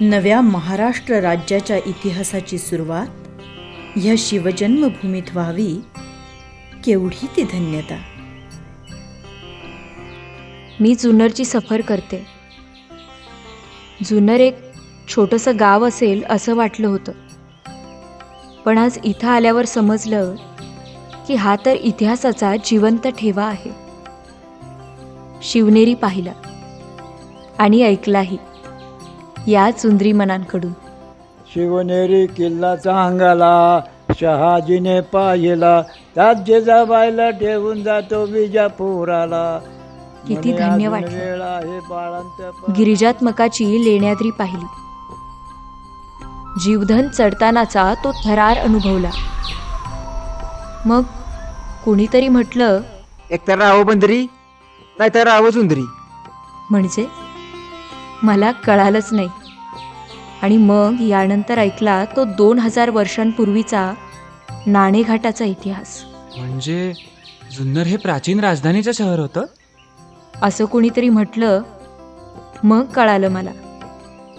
नव्या महाराष्ट्र राज्याच्या इतिहासाची सुरुवात ह्या शिवजन्मभूमीत व्हावी केवढी ती धन्यता. मी जुन्नरची सफर करते. जुन्नर एक छोटंसं गाव असेल असं वाटलं होतं. पण आज इथं आल्यावर समजलं की हा तर इतिहासाचा जिवंत ठेवा आहे. शिवनेरी पाहिला आणि ऐकलाही. या चुंद्री मनांकडून. शिवनेरी किल्ला चांगला शहाजीने पाहिला त्यात जिजाबाईला ठेवून जातो विजापुराला. किती धन्य वाटलं. गिरिजात्मकाची लेण्याद्री पाहिली. जीवधन चढतानाचा तो थरार अनुभवला. मग कुणीतरी म्हटलं एक तर राहो बंदरी नाही तर राहो सुंदरी म्हणजे? मला कळालंच नाही. आणि मग यानंतर ऐकला तो दोन हजार वर्षांपूर्वीचा नाणेघाटाचा इतिहास. म्हणजे जुन्नर हे प्राचीन राजधानीचं शहर होतं? असं कुणीतरी म्हटलं मग कळालं मला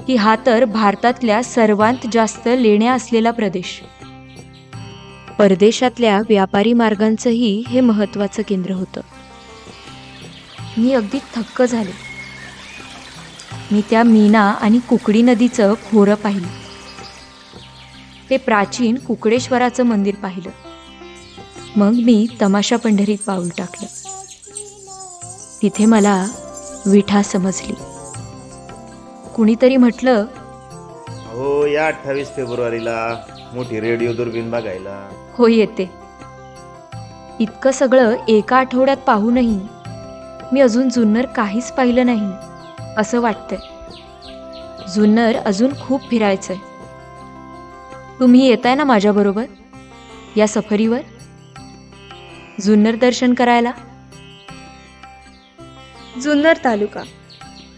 की हा तर भारतातल्या सर्वांत जास्त लेण्या असलेला प्रदेश. परदेशातल्या व्यापारी मार्गांचंही हे महत्त्वाचं केंद्र होतं. मी अगदी थक्क झाले. मी त्या मीना आणि कुकडी नदीचं खोरं पाहिलं. ते प्राचीन कुकडेश्वराचं मंदिर पाहिलं. मग मी तमाशा पंढरीत पाऊल टाकलं. तिथे मला विठा समजली. कुणीतरी म्हटलं हो या अठ्ठावीस फेब्रुवारीला मोठी रेडिओ दुर्बीण बघायला. हो येते. इतकं सगळं एका आठवड्यात पाहूनही मी अजून जुन्नर काहीच पाहिलं नाही. असं वाटतंय. जुन्नर अजून खूप फिरायचंय. तुम्ही येताय ना माझ्याबरोबर? या सफरीवर? जुन्नर दर्शन करायला? जुन्नर तालुका.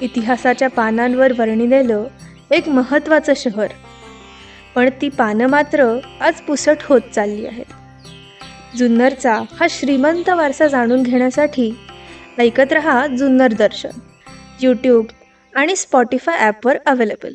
इतिहासाच्या पानांवर वर्णिलेलं एक महत्त्वाचं शहर. पण ती पानं मात्र आज पुसट होत चालली आहेत. जुन्नरचा हा श्रीमंत वारसा जाणून घेण्यासाठी ऐकत रहा जुन्नर दर्शन. यूट्यूब आणि स्पॉटीफाय ॲपवर अवेलेबल